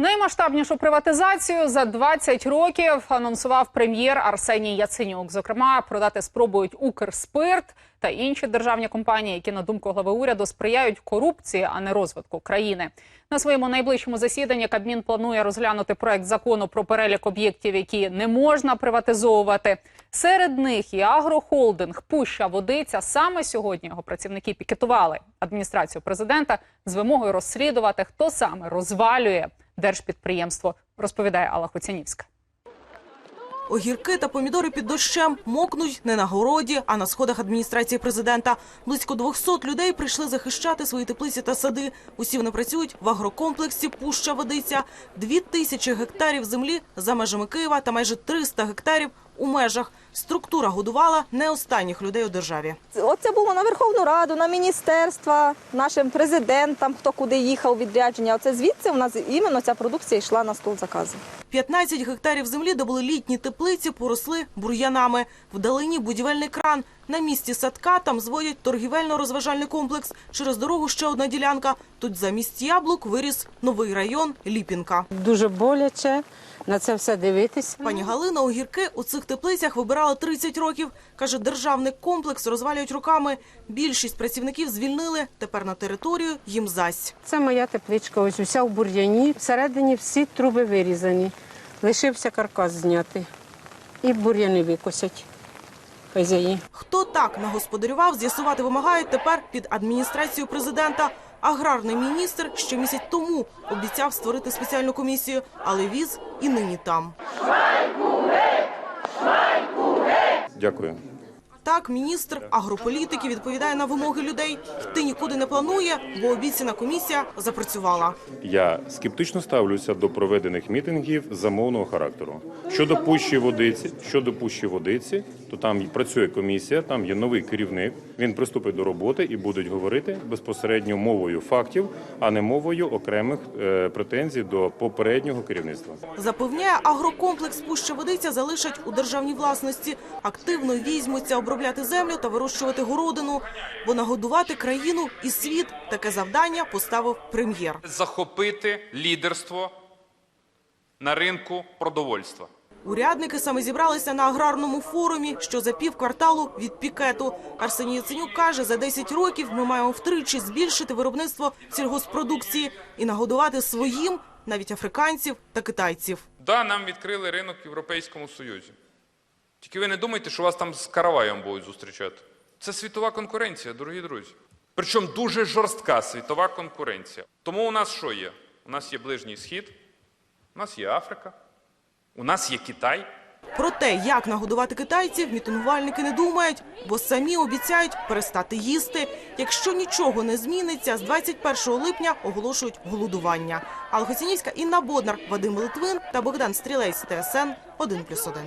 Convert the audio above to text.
Наймасштабнішу приватизацію за 20 років анонсував прем'єр Арсеній Яценюк. Зокрема, продати спробують Укрспирт та інші державні компанії, які на думку глави уряду сприяють корупції, а не розвитку країни. На своєму найближчому засіданні Кабмін планує розглянути проект закону про перелік об'єктів, які не можна приватизовувати. Серед них і агрохолдинг Пуща Водиця. Саме сьогодні його працівники пікетували адміністрацію президента з вимогою розслідувати, хто саме розвалює держпідприємство. Розповідає Алла Хоцянівська. Огірки та помідори під дощем мокнуть не на городі, а на сходах адміністрації президента. Близько 200 людей прийшли захищати свої теплиці та сади. Усі вони працюють в агрокомплексі Пуща Водиця. Дві тисячі гектарів землі за межами Києва та майже 300 гектарів у межах. Структура годувала не останніх людей у державі. Оце було на Верховну Раду, на міністерства, нашим президентам, хто куди їхав відрядження. Оце звідси у нас іменно ця продукція йшла на стол заказу. 15 гектарів землі, де були літні теплиці, поросли бур'янами. Вдалині будівельний кран. На місці садка там зводять торгівельно-розважальний комплекс. Через дорогу ще одна ділянка. Тут замість яблук виріс новий район Ліпінка. Дуже боляче на це все дивитись. Пані Галина огірки у цих теплицях вибирала 30 років. Каже, державний комплекс розвалюють руками. Більшість працівників звільнили. Тепер на територію їм зась. Це моя тепличка, ось уся в бур'яні. Всередині всі труби вирізані. Лишився каркас зняти. І бур'яни викосять хазяї. Хто так нагосподарював, з'ясувати вимагають тепер під адміністрацією президента. Аграрний міністр ще місяць тому обіцяв створити спеціальну комісію, але віз і нині там. Дякую. Так, міністр агрополітики відповідає на вимоги людей. Йти нікуди не планує, бо обіцяна комісія запрацювала. Я скептично ставлюся до проведених мітингів замовного характеру. Щодо пущі водиці, щодо пущі водиці, то там працює комісія, там є новий керівник. Він приступить до роботи і будуть говорити безпосередньо мовою фактів, а не мовою окремих е, претензій до попереднього керівництва. Запевняє, агрокомплекс Пуща Водиця залишать у державній власності. Активно візьмуться обробляти землю та вирощувати городину, бо нагодувати країну і світ таке завдання поставив прем'єр. захопити лідерство на ринку продовольства. Урядники саме зібралися на аграрному форумі, що за пів кварталу від пікету. Арсеній Яценюк каже, за 10 років ми маємо втричі збільшити виробництво сільгоспродукції і нагодувати своїм, навіть африканців та китайців. Да, нам відкрили ринок в Європейському Союзі. Тільки ви не думайте, що вас там з караваєм будуть зустрічати. Це світова конкуренція, дорогі друзі. Причому дуже жорстка світова конкуренція. Тому у нас що є? У нас є Ближній Схід, у нас є Африка, у нас є Китай. Про те, як нагодувати китайців, мітингувальники не думають, бо самі обіцяють перестати їсти. Якщо нічого не зміниться, з 21 липня оголошують голодування. Алла Інна Боднар, Вадим Литвин та Богдан Стрілець, ТСН 1+,1.